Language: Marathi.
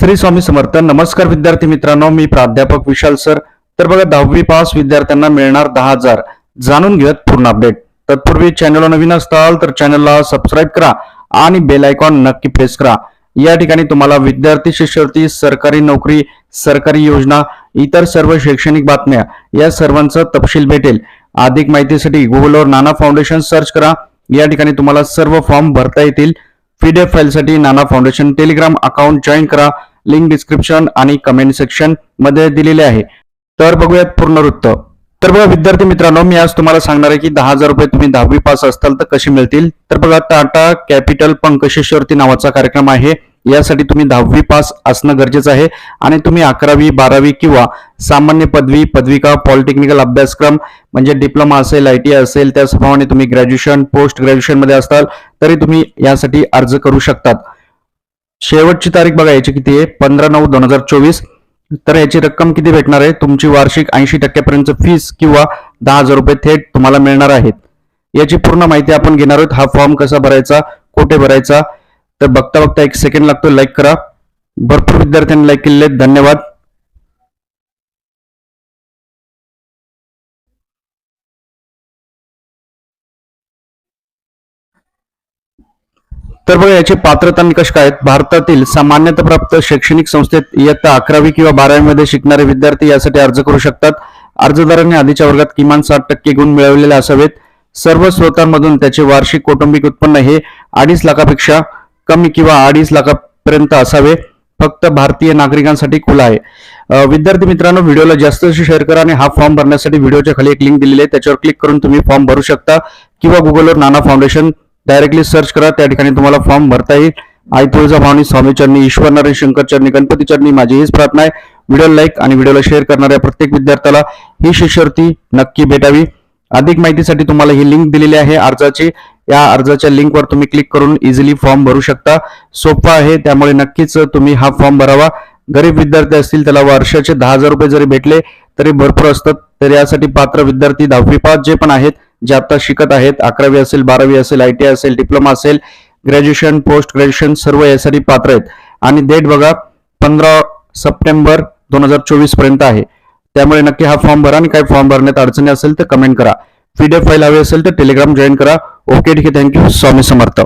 श्री स्वामी समर्थ. नमस्कार विद्यार्थी मित्रांनो मी प्राध्यापक विशाल सर. तर बघा दहावी पास विद्यार्थ्यांना मिळणार दहा हजार. जाणून घेऊयात पूर्ण अपडेट. तत्पूर्वी चॅनलला नवीन असताल तर चॅनलला सबस्क्राईब करा आणि बेल आयकॉन नक्की प्रेस करा. या ठिकाणी तुम्हाला विद्यार्थी शिष्यवृत्ती सरकारी नोकरी सरकारी योजना इतर सर्व शैक्षणिक बातम्या या सर्वांचा तपशील भेटेल. अधिक माहितीसाठी गुगलवर नाना फाउंडेशन सर्च करा. या ठिकाणी तुम्हाला सर्व फॉर्म भरता येतील. पीडीएफ फाईलसाठी Nana foundation Telegram account join करा. लिंक डिस्क्रिप्शन आणि कमेंट सेक्शनमध्ये दिलेले आहे. तर बघूयात पूर्ण वृत्त तर बघा विद्यार्थी मित्रांनो मी आज तुम्हाला सांगणार आहे की दहा हजार रुपये तुम्ही दहावी पास असताल तर कसे मिळतील? तर बघा टाटा कॅपिटल पंक शिष्यवृत्ती नावाचा कार्यक्रम आहे. यासाठी तुम्ही दहावी पास असणं गरजेचं आहे. आणि तुम्ही अकरावी बारावी किंवा सामान्य पदवी पदविका पॉलिटेक्निकल अभ्यासक्रम म्हणजे डिप्लोमा असेल आय टी असेल त्याचप्रमाणे तुम्ही ग्रॅज्युएशन पोस्ट ग्रॅज्युएशनमध्ये असाल असताल तरी तुम्ही यासाठी अर्ज करू शकतात. शेवटची तारीख बघा याची किती आहे? पंधरा नऊ दोन हजार चोवीस. तर याची रक्कम किती भेटणार आहे? तुमची वार्षिक ऐंशी टक्क्यापर्यंत फीस किंवा दहा हजार रुपये थेट तुम्हाला मिळणार आहेत. याची पूर्ण माहिती आपण घेणार आहोत. हा फॉर्म कसा भरायचा कुठे भरायचा? तर बघता बघता एक सेकंड लागतो. लाईक करा. भरपूर विद्यार्थ्यांनी लाईक केलेले आहेत. धन्यवाद. तर बघा याचे पात्रता निकष काय आहेत? भारतातील सामान्यताप्राप्त शैक्षणिक संस्थेत इयत्ता अकरावी किंवा बारावीमध्ये शिकणारे विद्यार्थी यासाठी अर्ज करू शकतात. अर्जदारांनी आधीच्या वर्गात किमान साठ टक्के गुण मिळवलेले असावेत. सर्व स्रोतांमधून त्याचे वार्षिक कौटुंबिक उत्पन्न हे अडीच लाखापेक्षा कमी किंवा अडीच लाखापर्यंत असावे. फक्त भारतीय नागरिकांसाठी खुला आहे. विद्यार्थी मित्रांनो व्हिडिओला जास्त शेअर करा आणि हा फॉर्म भरण्यासाठी व्हिडिओच्या खाली एक लिंक दिलेली आहे. त्याच्यावर क्लिक करून तुम्ही फॉर्म भरू शकता किंवा गुगलवर नाना फाउंडेशन डायरेक्टली सर्च करा त्या ठिकाणी तुम्हाला फॉर्म भरता येईल. आई तुळजा भावनी स्वामी चरणी ईश्वर नारायण शंकर चरणी गणपती चरणी माझी हीच प्रार्थना आहे. व्हिडिओ लाईक आणि व्हिडिओला शेअर करणाऱ्या प्रत्येक विद्यार्थ्याला ही शिष्यवृत्ती नक्की भेटावी. अधिक माहितीसाठी तुम्हाला ही लिंक दिलेली आहे अर्जाची. या अर्जाच्या लिंकवर तुम्ही क्लिक करून इझिली फॉर्म भरू शकता. सोपा आहे त्यामुळे नक्कीच तुम्ही हा फॉर्म भरावा. गरीब विद्यार्थी असतील त्याला वर्षाचे दहा हजार रुपये जरी भेटले तरी भरपूर असतात. तर यासाठी पात्र विद्यार्थी दहावी पास जे पण आहेत जे आता शिकत आहेत अकरावी असेल बारावी असेल आय टी असेल डिप्लोमा असेल ग्रॅज्युएशन पोस्ट ग्रॅज्युएशन सर्व यासाठी पात्र आहेत. आणि डेट बघा पंधरा सप्टेंबर दोन हजार चोवीसपर्यंत आहे. त्यामुळे नक्की हा फॉर्म भरा आणि काय फॉर्म भरण्यात अडचणी असेल तर कमेंट करा. पीडीएफ फाईल हवी असेल तर टेलिग्राम जॉईन करा. ओके ठीक आहे. Thank you. स्वामी समर्थ.